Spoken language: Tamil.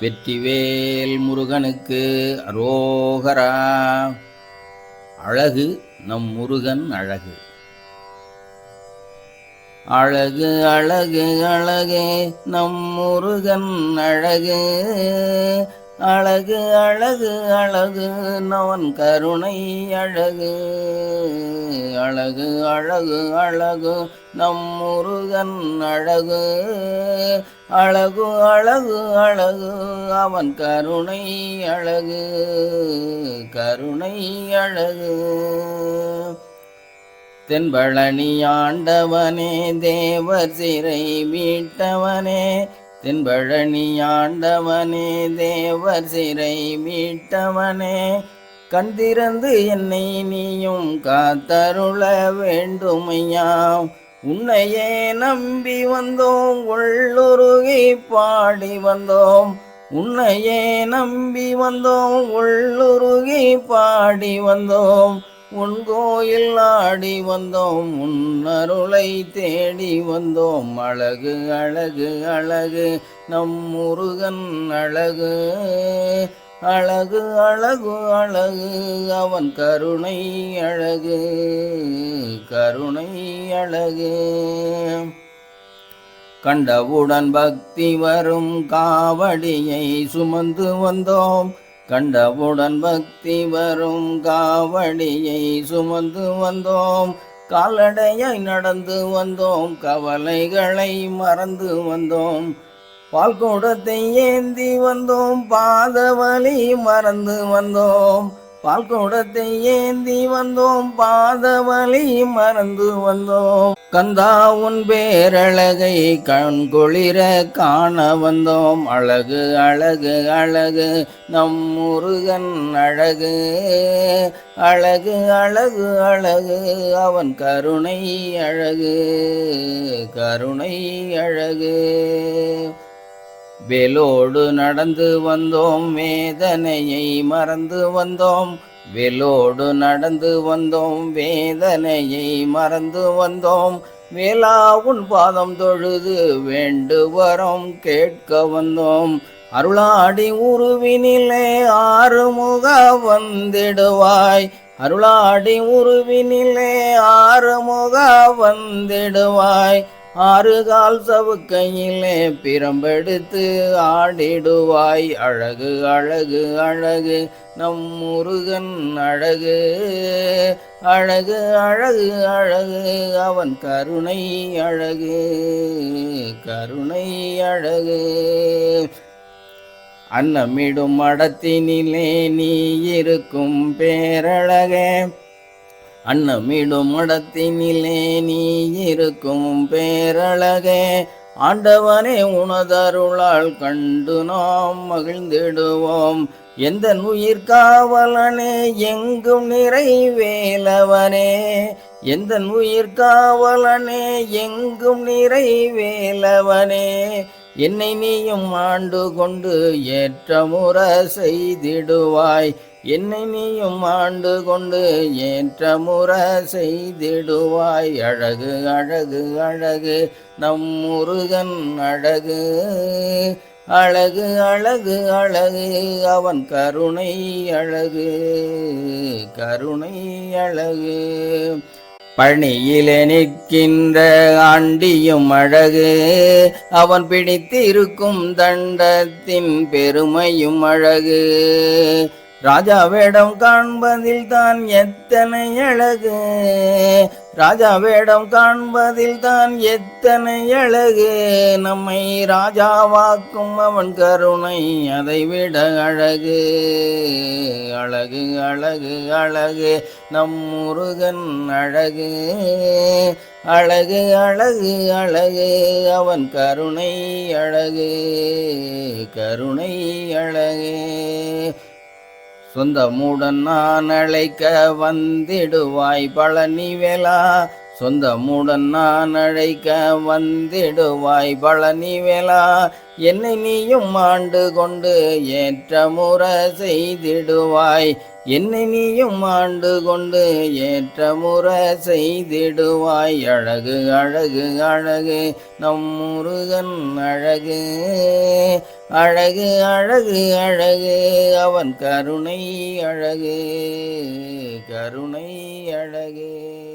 வெற்றிவேல் முருகனுக்கு அரோகரா. அழகு நம் முருகன் அழகு. அழகு அழகு அழகு நம் முருகன் அழகு. அழகு அழகு அழகு நவன் கருணை அழகு. அழகு அழகு அழகு நம் முருகன் அழகு. அழகு அழகு அழகு அவன் கருணை அழகு. கருணை அழகு. தென்பழனி ஆண்டவனே தேவர் சிறை மீட்டவனே தென்பழனியாண்டவனே தேவர் சிறை மீட்டவனே கண் திறந்து என்னை நீயும் காத்தருள வேண்டுமையா? உன்னையே நம்பி வந்தோம் உள்ளுருகி பாடி வந்தோம். உன்னையே நம்பி வந்தோம் உள்ளுருகி பாடி வந்தோம். உன் கோயில் ஆடி வந்தோம் உன்னருளை தேடி வந்தோம். அழகு அழகு அழகு நம் முருகன் அழகு. அழகு அழகு அழகு அவன் கருணை அழகு. கருணை அழகு. கண்டவுடன் பக்தி வரும் காவடியை சுமந்து வந்தோம். கண்டவுடன் பக்தி வரும் காவடியை சுமந்து வந்தோம். கால்நடையாய் நடந்து வந்தோம். கவலைகளை மறந்து வந்தோம். பால்கூடத்தை ஏந்தி வந்தோம். பாதவழி மறந்து வந்தோம். பால்கோடத்தை ஏந்தி வந்தோம் பாதவழி மறந்து வந்தோம். கந்தா உன் பேரழகை கண் குளிர காண வந்தோம். அழகு அழகு அழகு நம் முருகன் அழகு. அழகு அழகு அழகு அவன் கருணை அழகு கருணை அழகு. வேலோடு நடந்து வந்தோம் வேதனையை மறந்து வந்தோம். வேலோடு நடந்து வந்தோம் வேதனையை மறந்து வந்தோம். வேலா உன் பாதம் தொழுது வேண்டு வரோம் கேட்க வந்தோம். அருளாடி உருவினிலே ஆறுமுக வந்திடுவாய். அருளாடி உருவினிலே ஆறுமுக வந்திடுவாய். ஆறு கால் சவுக்கையிலே பிரம்பெடுத்து ஆடிடுவாய். அழகு அழகு அழகு நம் முருகன் அழகு. அழகு அழகு அழகு அவன் கருணை அழகு. கருணை அழகு. அன்னமிடும் மடத்தினிலே நீ இருக்கும் பேரழகே. அன்னமிடும் மடத்தினிலே நீ இருக்கும் பேரழகே. ஆண்டவனே உனதருளால் கண்டு நாம் மகிழ்ந்திடுவோம். எந்த உயிர் காவலனே எங்கும் நிறைவேலவனே. எந்த உயிர் காவலனே எங்கும் நிறைவேலவனே. என்னை நீயும் ஆண்டு கொண்டு ஏற்றமுற செய்திடுவாய். என்னை நீயும் ஆண்டு கொண்டு ஏற்ற முறை செய்திடுவாய். அழகு அழகு அழகு நம் முருகன் அழகு. அழகு அழகு அழகு அவன் கருணை அழகு. கருணை அழகு. பணியிலே நிற்கின்ற ஆண்டியும் அழகு. அவன் பிடித்திருக்கும் தண்டத்தின் பெருமையும் அழகு. ராஜா வேடம் காண்பதில் தான் எத்தனை அழகு? ராஜா வேடம் காண்பதில் தான் எத்தனை அழகு? நம்மை ராஜாவாக்கும் அவன் கருணை அதை விட அழகு. அழகு அழகு அழகு நம் முருகன் அழகு. அழகு அழகு அழகு அவன் கருணை அழகு. கருணை அழகு. சொந்தமுடன் நான் அழைக்க வந்திடுவாய் பழனி வேளா சொந்தமுடன் நான் அழைக்க வந்திடுவாய் பழனி வேளா. என்னை நீயும் ஆண்டு கொண்டு ஏற்றமுற செய்திடுவாய். என்னை நீயும் ஆண்டு கொண்டு ஏற்றமுற செய்திடுவாய். அழகு அழகு அழகு நம் முருகன் அழகு. அழகு அழகு அழகு அவன் கருணை அழகு கருணை அழகு.